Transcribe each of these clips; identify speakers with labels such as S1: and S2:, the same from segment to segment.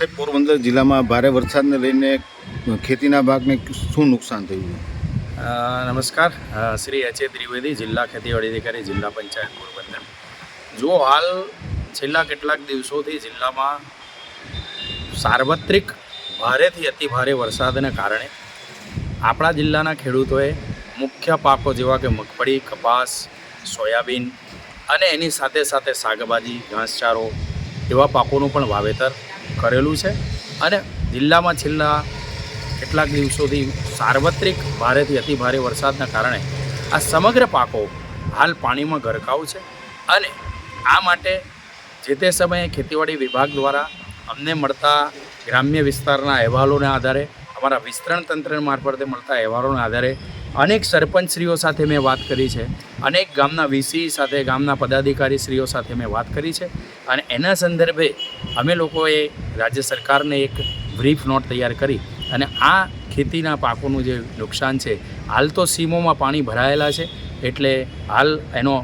S1: સાહેબ, પોરબંદર જિલ્લામાં ભારે વરસાદને લઈને ખેતીના પાકને શું નુકસાન થયું?
S2: નમસ્કાર. શ્રી એ ત્રિવેદી, જિલ્લા ખેતીવાડી અધિકારી, જિલ્લા પંચાયત પોરબંદર. જો હાલ છેલ્લા કેટલાક દિવસોથી જિલ્લામાં સાર્વત્રિક ભારેથી અતિ ભારે વરસાદને કારણે આપણા જિલ્લાના ખેડૂતોએ મુખ્ય પાકો જેવા કે મગફળી, કપાસ, સોયાબીન અને એની સાથે સાથે શાકભાજી, ઘાસચારો એવા પાકોનું પણ વાવેતર કરેલું છે અને જિલ્લામાં છેલ્લા કેટલાક દિવસોથી સાર્વત્રિક ભારેથી અતિ ભારે વરસાદના કારણે આ સમગ્ર પાકો હાલ પાણીમાં ગરકાવ છે અને આ માટે જે તે સમયે ખેતીવાડી વિભાગ દ્વારા અમને મળતા ગ્રામ્ય વિસ્તારના અહેવાલોના આધારે, અમારા વિસ્તરણ તંત્ર મારફતે મળતા અહેવાલોના આધારે અનેક સરપંચશ્રીઓ સાથે મેં વાત કરી છે, અનેક ગામના વીસી સાથે ગામના પદાધિકારીશ્રીઓ સાથે મેં વાત કરી છે અને એના સંદર્ભે અમે લોકોએ રાજ્ય સરકારને એક બ્રીફ નોટ તૈયાર કરી અને આ ખેતીના પાકોનું જે નુકસાન છે, હાલ તો સીમોમાં પાણી ભરાયેલા છે, એટલે હાલ એનો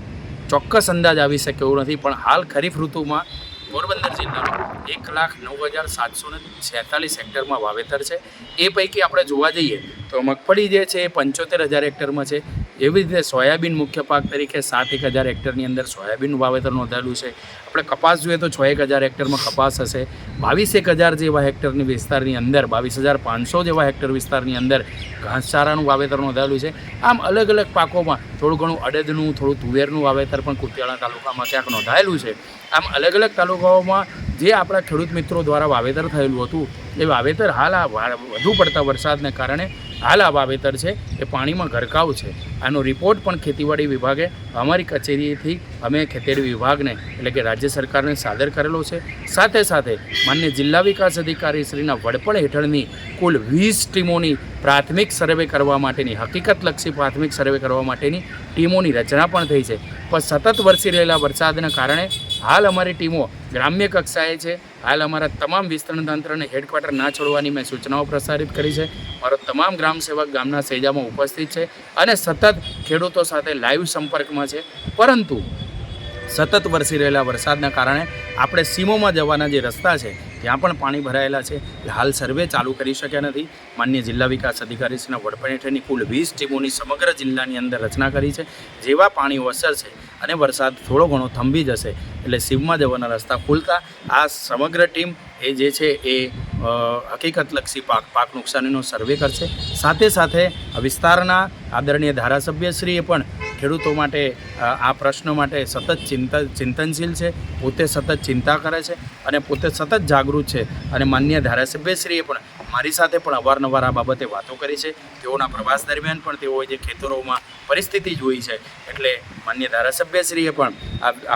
S2: ચોક્કસ અંદાજ આવી શકે એવું નથી, પણ હાલ ખરીફ ઋતુમાં પોરબંદર જિલ્લામાં એક લાખ નવ હજાર સાતસો ને છેતાલીસ હેક્ટરમાં વાવેતર છે. એ પૈકી આપણે જોવા જઈએ તો મગફળી જે છે એ પંચોતેર હજાર હેક્ટરમાં છે. એવી રીતે સોયાબીન મુખ્ય પાક તરીકે સાત એક હજાર હેક્ટરની અંદર સોયાબીનનું વાવેતર નોંધાયેલું છે. આપણે કપાસ જોઈએ તો છ એક હજાર હેક્ટરમાં કપાસ હશે. બાવીસ એક હજાર જેવા હેક્ટરની વિસ્તારની અંદર, બાવીસ હજાર પાંચસો જેવા હેક્ટર વિસ્તારની અંદર ઘાસચારાનું વાવેતર નોંધાયેલું છે. આમ અલગ અલગ પાકોમાં થોડું ઘણું અડદનું, થોડું તુવેરનું વાવેતર પણ કુતિયાણા તાલુકામાં ક્યાંક નોંધાયેલું છે. આમ અલગ અલગ તાલુકાઓમાં જે આપણા ખેડૂત મિત્રો દ્વારા વાવેતર થયેલું હતું, એ વાવેતર હાલ આ વધુ પડતા વરસાદને કારણે હાલ આ વાવેતર છે, એ પાણીમાં ગરકાવ છે. આનો રિપોર્ટ પણ ખેતીવાડી વિભાગે અમારી કચેરીથી અમે ખેતીવાડી વિભાગને, એટલે કે રાજ્ય સરકારને સાદર કરેલો છે. સાથે સાથે માન્ય જિલ્લા વિકાસ અધિકારી શ્રીના વડપણ હેઠળની કુલ વીસ ટીમોની પ્રાથમિક સર્વે કરવા માટેની, હકીકતલક્ષી પ્રાથમિક સર્વે કરવા માટેની ટીમોની રચના પણ થઈ છે. પણ સતત વરસી રહેલા વરસાદના કારણે હાલ અમારી ટીમો ગ્રામ્ય કક્ષાએ છે. હાલ અમારા તમામ વિસ્તરણ તંત્રને હેડક્વાર્ટર ના છોડવાની મેં સૂચનાઓ પ્રસારિત કરી છે. મારો તમામ ગ્રામ સેવક ગામના સેજામાં ઉપસ્થિત છે અને સતત ખેડૂતો સાથે લાઈવ સંપર્કમાં છે. પરંતુ સતત વરસી રહેલા વરસાદના કારણે આપણે સીમોમાં જવાના જે રસ્તા છે ત્યાં પણ પાણી ભરાયેલા છે. હાલ સર્વે ચાલુ કરી શક્યા નથી. માન્ય જિલ્લા વિકાસ અધિકારીશ્રીના વડપણ હેઠળની કુલ વીસ ટીમોની સમગ્ર જિલ્લાની અંદર રચના કરી છે. જેવા પાણી ઓસરશે અને વરસાદ થોડો ઘણો થંભી જશે, એટલે શિવમાં જવાના રસ્તા ખુલતા આ સમગ્ર ટીમ એ જે છે એ હકીકતલક્ષી પાક પાક નુકસાનીનો સર્વે કરશે. સાથે સાથે વિસ્તારના આદરણીય ધારાસભ્યશ્રીએ પણ ખેડૂતો માટે આ પ્રશ્નો માટે સતત ચિંતા, ચિંતનશીલ છે, પોતે સતત ચિંતા કરે છે અને પોતે સતત જાગૃત છે. અને માન્ય ધારાસભ્યશ્રીએ પણ મારી સાથે પણ અવારનવાર આ બાબતે વાતો કરી છે. તેઓના પ્રવાસ દરમિયાન પણ તેઓએ જે ખેતરોમાં પરિસ્થિતિ જોઈ છે. એટલે માન્ય ધારાસભ્યશ્રીએ પણ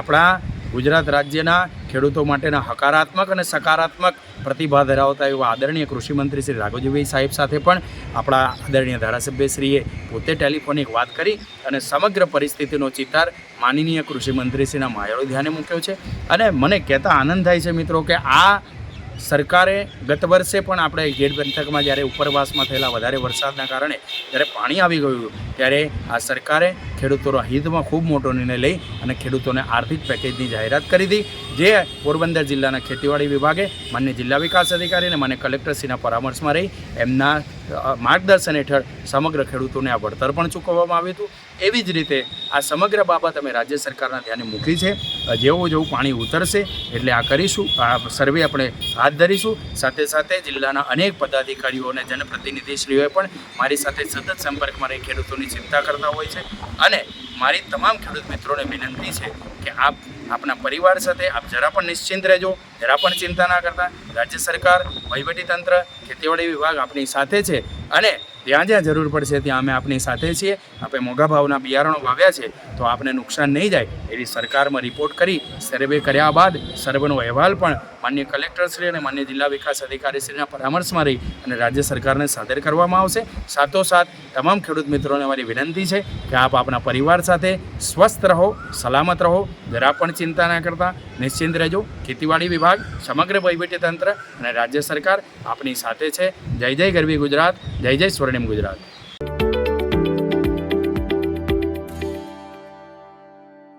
S2: આપણા ગુજરાત રાજ્યના ખેડૂતો માટેના હકારાત્મક અને સકારાત્મક પ્રતિભા ધરાવતા એવા આદરણીય કૃષિમંત્રી શ્રી રાઘોજીભાઈ સાહેબ સાથે પણ આપણા આદરણીય ધારાસભ્યશ્રીએ પોતે ટેલિફોનિક વાત કરી અને સમગ્ર પરિસ્થિતિનો ચિતાર માનનીય કૃષિમંત્રીશ્રીના માયળો ધ્યાને મૂક્યો છે. અને મને કહેતા આનંદ થાય છે મિત્રો કે આ સરકારે ગત વર્ષે પણ આપણે ગેટ પંથકમાં જ્યારે ઉપરવાસમાં થયેલા વધારે વરસાદના કારણે જ્યારે પાણી આવી ગયું ત્યારે આ સરકારે ખેડૂતોના હિતમાં ખૂબ મોટો નિર્ણય લઈ અને ખેડૂતોને આર્થિક પેકેજની જાહેરાત કરી હતી. જે પોરબંદર જિલ્લાના ખેતીવાડી વિભાગે માન્ય જિલ્લા વિકાસ અધિકારી અને માન્ય કલેક્ટરશ્રીના પરામર્શમાં રહી એમના માર્ગદર્શન હેઠળ સમગ્ર ખેડૂતોને આ વળતર પણ ચૂકવવામાં આવ્યું હતું. એવી જ રીતે આ સમગ્ર બાબત અમે રાજ્ય સરકારના ધ્યાને મૂકી છે. જેવું જેવું પાણી ઉતરશે એટલે આ કરીશું, આ સર્વે આપણે હાથ ધરીશું. સાથે સાથે જિલ્લાના અનેક પદાધિકારીઓ અને જનપ્રતિનિધિશ્રીઓએ પણ મારી સાથે સતત સંપર્કમાં રહી ખેડૂતોની ચિંતા કરતા હોય છે. અને મારી તમામ ખેડૂત મિત્રોને વિનંતી છે કે આપ આપના પરિવાર સાથે આપ જરા પણ નિશ્ચિંત રહેજો, જરા પણ ચિંતા ના કરતા. રાજ્ય સરકાર વહીવટીતંત્ર ખેતીવાડી વિભાગ આપણી સાથે છે. અને જ્યાં જ્યાં જરૂર પડશે ત્યાં અમે આપની સાથે છીએ. આપણે મોંઘા ભાવના બિયારણો વાવ્યા છે, તો આપને નુકસાન નહીં જાય એવી સરકારમાં રિપોર્ટ કરી સર્વે કર્યા બાદ સર્વેનો અહેવાલ પણ માન્ય કલેક્ટરશ્રી અને માન્ય જિલ્લા વિકાસ અધિકારીશ્રીના પરામર્શમાં રહી અને રાજ્ય સરકારને સાદર કરવામાં આવશે. સાથોસાથ, તમામ ખેડૂત મિત્રોને મારી વિનંતી છે કે આપ આપના પરિવાર સાથે સ્વસ્થ રહો, સલામત રહો, જરા પણ ચિંતા ના કરતા, નિશ્ચિંત રહેજો. ખેતીવાડી વિભાગ, સમગ્ર વહીવટીતંત્ર અને રાજ્ય સરકાર આપની સાથે છે. જય જય ગરવી ગુજરાત. જય જય સ્વર્ણિમ ગુજરાત.